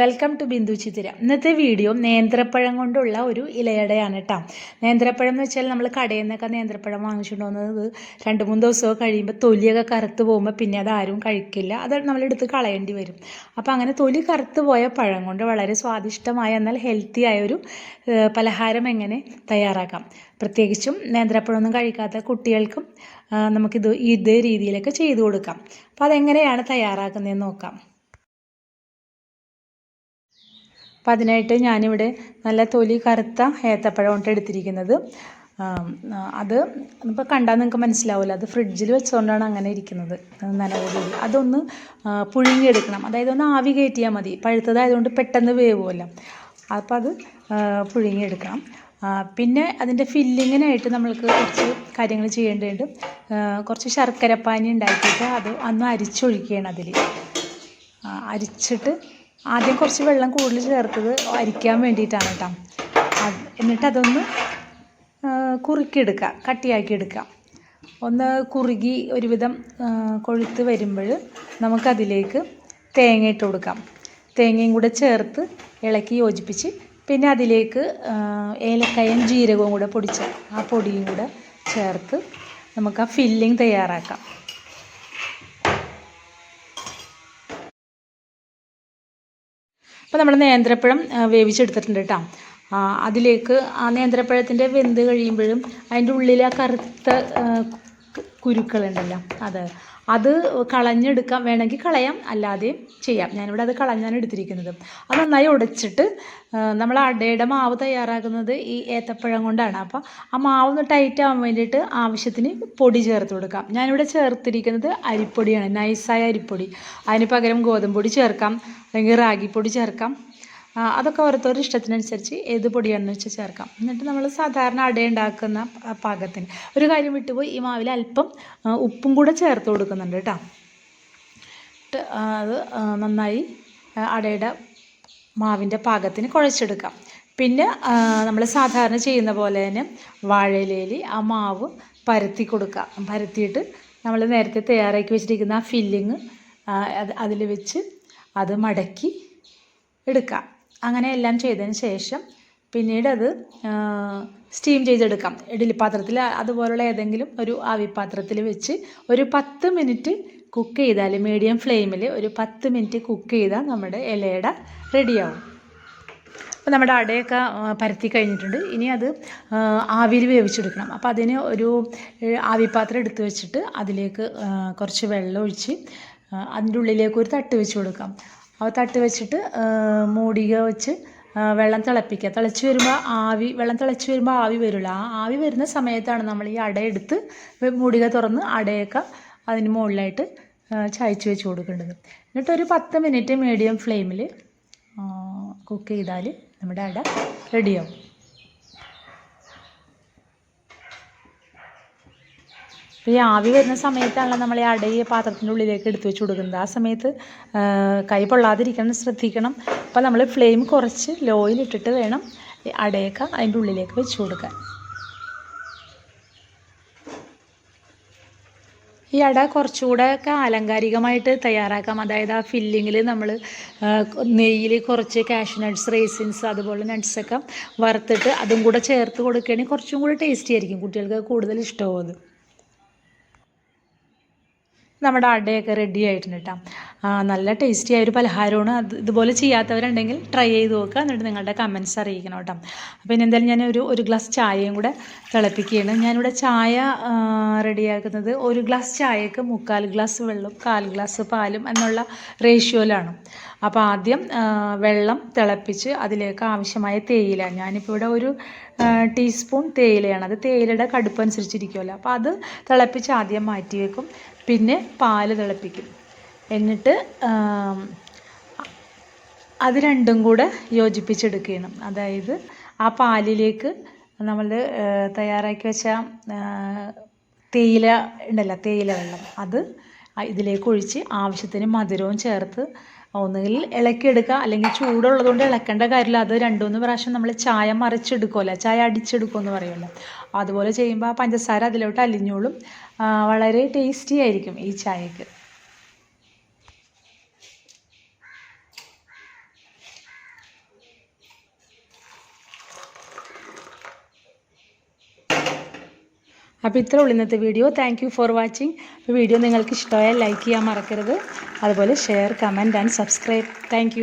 Welcome to Bindu ചിത്തിര ഇന്നത്തെ video നേന്ത്രപ്പഴം കൊണ്ടുള്ള ഒരു ഇലയടയാണ് കേട്ടോ നേന്ത്രപ്പഴം എന്ന് വെച്ചാൽ നമ്മൾ കടയിൽ നിന്നൊക്കെ നേന്ത്രപ്പഴം വാങ്ങിച്ചിട്ടുണ്ടോന്നത് രണ്ട് മൂന്ന് ദിവസമൊക്കെ കഴിയുമ്പോൾ തൊലിയൊക്കെ കറുത്ത് പോകുമ്പോൾ പിന്നെ അത് ആരും കഴിക്കില്ല. അത് നമ്മളെടുത്ത് കളയേണ്ടി വരും. അപ്പോൾ അങ്ങനെ തൊലി കറുത്ത് പോയ പഴം കൊണ്ട് വളരെ സ്വാദിഷ്ടമായ എന്നാൽ ഹെൽത്തി ആയൊരു പലഹാരം എങ്ങനെ തയ്യാറാക്കാം. പ്രത്യേകിച്ചും നേന്ത്രപ്പഴമൊന്നും കഴിക്കാത്ത കുട്ടികൾക്കും നമുക്കിത് ഇതേ രീതിയിലൊക്കെ ചെയ്തു കൊടുക്കാം. അപ്പോൾ അതെങ്ങനെയാണ് തയ്യാറാക്കുന്നതെന്ന് നോക്കാം. അപ്പം അതിനായിട്ട് ഞാനിവിടെ നല്ല തൊലി കറുത്ത ഏത്തപ്പഴം കൊണ്ട് എടുത്തിരിക്കുന്നത്. അത് ഇപ്പോൾ കണ്ടാൽ നിങ്ങൾക്ക് മനസ്സിലാവില്ല അത് ഫ്രിഡ്ജിൽ വെച്ചുകൊണ്ടാണ് അങ്ങനെ ഇരിക്കുന്നത്. നനവുകൂടി അതൊന്ന് പുഴുങ്ങിയെടുക്കണം. അതായത് ഒന്ന് ആവി കയറ്റിയാൽ മതി. പഴുത്തതായതുകൊണ്ട് പെട്ടെന്ന് വേവുമല്ലോ. അപ്പോൾ അത് പുഴുങ്ങിയെടുക്കണം. പിന്നെ അതിന്റെ ഫില്ലിങ്ങിനായിട്ട് നമ്മൾക്ക് കുറച്ച് കാര്യങ്ങൾ ചെയ്യേണ്ടതുണ്ട്. കുറച്ച് ശർക്കരപ്പാനി ഉണ്ടാക്കിയിട്ട് അത് ഒന്ന് അരിച്ചൊഴിക്കുകയാണ് അതിൽ അരിച്ചിട്ട് ആദ്യം കുറച്ച് വെള്ളം കൂടുതൽ ചേർത്തത് അരിക്കാൻ വേണ്ടിയിട്ടാണ് കേട്ടോ. എന്നിട്ട് അതൊന്ന് കുറുക്കിയെടുക്കുക കട്ടിയാക്കി എടുക്കുക ഒന്ന് കുറുകി ഒരുവിധം കൊഴുത്ത് വരുമ്പോൾ നമുക്കതിലേക്ക് തേങ്ങ ഇട്ട് കൊടുക്കാം. തേങ്ങയും കൂടെ ചേർത്ത് ഇളക്കി യോജിപ്പിച്ച് പിന്നെ അതിലേക്ക് ഏലക്കയും ജീരകവും കൂടെ പൊടിച്ച ആ പൊടിയും കൂടെ ചേർത്ത് നമുക്ക് ആ ഫില്ലിങ് തയ്യാറാക്കാം. അപ്പോൾ നമ്മൾ നേന്ത്രപ്പഴം വേവിച്ചെടുത്തിട്ടുണ്ട് കേട്ടോ അതിലേക്ക് ആ നേന്ത്രപ്പഴത്തിന്റെ വെന്ത് കഴിയുമ്പോഴും അതിന്റെ ഉള്ളിലെ ആ കറുത്ത കുരുക്കളുണ്ടല്ലോ. അത്. അത് കളഞ്ഞെടുക്കാം. വേണമെങ്കിൽ കളയാം. അല്ലാതെയും ചെയ്യാം. ഞാനിവിടെ അത് കളഞ്ഞാണ് എടുത്തിരിക്കുന്നത്. അത് നന്നായി ഉടച്ചിട്ട് നമ്മൾ അടയുടെ മാവ് തയ്യാറാക്കുന്നത് ഈ ഏത്തപ്പഴം കൊണ്ടാണ്. അപ്പോൾ ആ മാവ് ഒന്ന് ടൈറ്റ് ആവാൻ വേണ്ടിയിട്ട് ആവശ്യത്തിന് പൊടി ചേർത്ത് കൊടുക്കാം. ഞാനിവിടെ ചേർത്തിരിക്കുന്നത് അരിപ്പൊടിയാണ്. നൈസായ അരിപ്പൊടി. അതിന് പകരം ഗോതമ്പ് പൊടി ചേർക്കാം. അല്ലെങ്കിൽ റാഗിപ്പൊടി ചേർക്കാം. അതൊക്കെ ഓരോരുത്തരുടെ ഇഷ്ടത്തിനനുസരിച്ച് ഏത് പൊടിയാണെന്ന് വെച്ചാൽ ചേർക്കാം. എന്നിട്ട് നമ്മൾ സാധാരണ അട ഉണ്ടാക്കുന്ന പാകത്തിന് ഒരു കാര്യം വിട്ടുപോയി ഈ മാവിൽ അല്പം ഉപ്പും കൂടെ ചേർത്ത് കൊടുക്കുന്നുണ്ട് കേട്ടോ. അത് നന്നായി അടയുടെ മാവിന്റെ പാകത്തിന് കുഴച്ചെടുക്കാം. പിന്നെ നമ്മൾ സാധാരണ ചെയ്യുന്ന പോലെ തന്നെ വാഴയിലയിൽ ആ മാവ് പരത്തി കൊടുക്കാം. പരത്തിയിട്ട് നമ്മൾ നേരത്തെ തയ്യാറാക്കി വെച്ചിരിക്കുന്ന ആ ഫില്ലിങ് അത് അതിൽ വെച്ച് അത് മടക്കി എടുക്കാം. അങ്ങനെ എല്ലാം ചെയ്തതിന് ശേഷം പിന്നീട് അത് സ്റ്റീം ചെയ്തെടുക്കാം. ഇഡ്ഡലി പാത്രത്തിൽ അതുപോലുള്ള ഏതെങ്കിലും ഒരു ആവിപ്പാത്രത്തിൽ വെച്ച് ഒരു പത്ത് മിനിറ്റ് കുക്ക് ചെയ്താൽ മീഡിയം ഫ്ലെയിമിൽ ഒരു പത്ത് മിനിറ്റ് കുക്ക് ചെയ്താൽ നമ്മുടെ ഇലയുടെ റെഡിയാവും. അപ്പോൾ നമ്മുടെ അടയൊക്കെ പരത്തി കഴിഞ്ഞിട്ടുണ്ട്. ഇനി അത് ആവിയിൽ വേവിച്ചെടുക്കണം. അപ്പോൾ അതിന് ഒരു ആവിപ്പാത്രം എടുത്തു വെച്ചിട്ട് അതിലേക്ക് കുറച്ച് വെള്ളം ഒഴിച്ച് അതിന്റെ ഉള്ളിലേക്ക് ഒരു തട്ട് വെച്ച് കൊടുക്കാം. ആ തട്ട് വെച്ചിട്ട് മൂടിക വെച്ച് വെള്ളം തിളപ്പിക്കുക. തിളച്ച് വരുമ്പോൾ ആവി വെള്ളം തിളച്ച് വരുമ്പോൾ ആവി വരുമല്ലോ ആ ആവി വരുന്ന സമയത്താണ് നമ്മൾ ഈ അട എടുത്ത് മൂടിക തുറന്ന് അടയൊക്കെ അതിന് മുകളിലായിട്ട് ചായച്ച് വെച്ച് കൊടുക്കേണ്ടത്. എന്നിട്ട് ഒരു പത്ത് മിനിറ്റ് മീഡിയം ഫ്ലെയിമിൽ കുക്ക് ചെയ്താൽ നമ്മുടെ അട റെഡിയാവും അപ്പോൾ ഈ ആവി വരുന്ന സമയത്താണല്ലോ നമ്മൾ ഈ അട ഈ പാത്രത്തിന്റെ ഉള്ളിലേക്ക് എടുത്തു വെച്ച് കൊടുക്കുന്നത്. ആ സമയത്ത് കൈ പൊള്ളാതിരിക്കണം ശ്രദ്ധിക്കണം. അപ്പോൾ നമ്മൾ ഫ്ലെയിം കുറച്ച് ലോയിൽ ഇട്ടിട്ട് വേണം അടയൊക്കെ അതിന്റെ ഉള്ളിലേക്ക് വെച്ച് കൊടുക്കാൻ. ഈ അട കുറച്ചുകൂടെ ഒക്കെ ആലങ്കാരികമായിട്ട് തയ്യാറാക്കാം. അതായത് ആ ഫില്ലിങ്ങിൽ നമ്മൾ നെയ്യിൽ കുറച്ച് കാഷ്യൂ നട്ട്സ് റേസിൻസ് അതുപോലെ നട്ട്സൊക്കെ വറുത്തിട്ട് അതും കൂടെ ചേർത്ത് കൊടുക്കുകയാണെങ്കിൽ കുറച്ചും കൂടി ടേസ്റ്റി ആയിരിക്കും. കുട്ടികൾക്ക് കൂടുതൽ ഇഷ്ടമാവും നമ്മുടെ അടയൊക്കെ റെഡി ആയിട്ടുണ്ട് കേട്ടോ നല്ല ടേസ്റ്റി ആയ ഒരു പലഹാരമാണ്. അത് ഇതുപോലെ ചെയ്യാത്തവരുണ്ടെങ്കിൽ ട്രൈ ചെയ്ത് നോക്കുക. എന്നിട്ട് നിങ്ങളുടെ കമൻസ് അറിയിക്കണം കേട്ടോ അപ്പോൾ ഇനി എന്തായാലും ഞാൻ ഒരു ഒരു ഗ്ലാസ് ചായയും കൂടെ തിളപ്പിക്കുകയാണ്. ഞാനിവിടെ ചായ റെഡിയാക്കുന്നത് ഒരു ഗ്ലാസ് ചായക്ക് മുക്കാൽ ഗ്ലാസ് വെള്ളം കാൽ ഗ്ലാസ് പാലും എന്നുള്ള റേഷ്യോയിലാണ് അപ്പോൾ ആദ്യം വെള്ളം തിളപ്പിച്ച് അതിലേക്ക് ആവശ്യമായ തേയില ഞാനിപ്പോൾ ഇവിടെ ഒരു ടീസ്പൂൺ തേയിലയാണ്. അത് തേയിലയുടെ കടുപ്പ് അനുസരിച്ചിരിക്കുമല്ലോ അപ്പോൾ അത് തിളപ്പിച്ച് ആദ്യം മാറ്റി വെക്കും. പിന്നെ പാൽ തിളപ്പിക്കും. എന്നിട്ട് അത് രണ്ടും കൂടെ യോജിപ്പിച്ചെടുക്കണം അതായത് ആ പാലിലേക്ക് നമ്മൾ തയ്യാറാക്കി വെച്ച തേയില ഉണ്ടല്ലോ തേയില വെള്ളം. അത് ഇതിലേക്ക് ഒഴിച്ച് ആവശ്യത്തിന് മധുരവും ചേർത്ത് ഒന്നുകിൽ ഇളക്കിയെടുക്കുക അല്ലെങ്കിൽ ചൂടുള്ളതുകൊണ്ട് ഇളക്കേണ്ട കാര്യമില്ല. അത് രണ്ടുമൂന്ന് പ്രാവശ്യം നമ്മൾ ചായ മറിച്ചെടുക്കുമല്ലോ ചായ അടിച്ചെടുക്കുമെന്ന് പറയുമല്ലോ. അതുപോലെ ചെയ്യുമ്പോൾ ആ പഞ്ചസാര അതിലോട്ട് അലിഞ്ഞോളും. വളരെ ടേസ്റ്റി ആയിരിക്കും ഈ ചായക്ക്. അപ്പോൾ ഇത്ര ഉള്ളൂ ഇന്നത്തെ video. Thank you for watching video നിങ്ങൾക്ക് ഇഷ്ടമായാൽ ലൈക്ക് ചെയ്യാൻ മറക്കരുത്. അതുപോലെ share comment and subscribe thank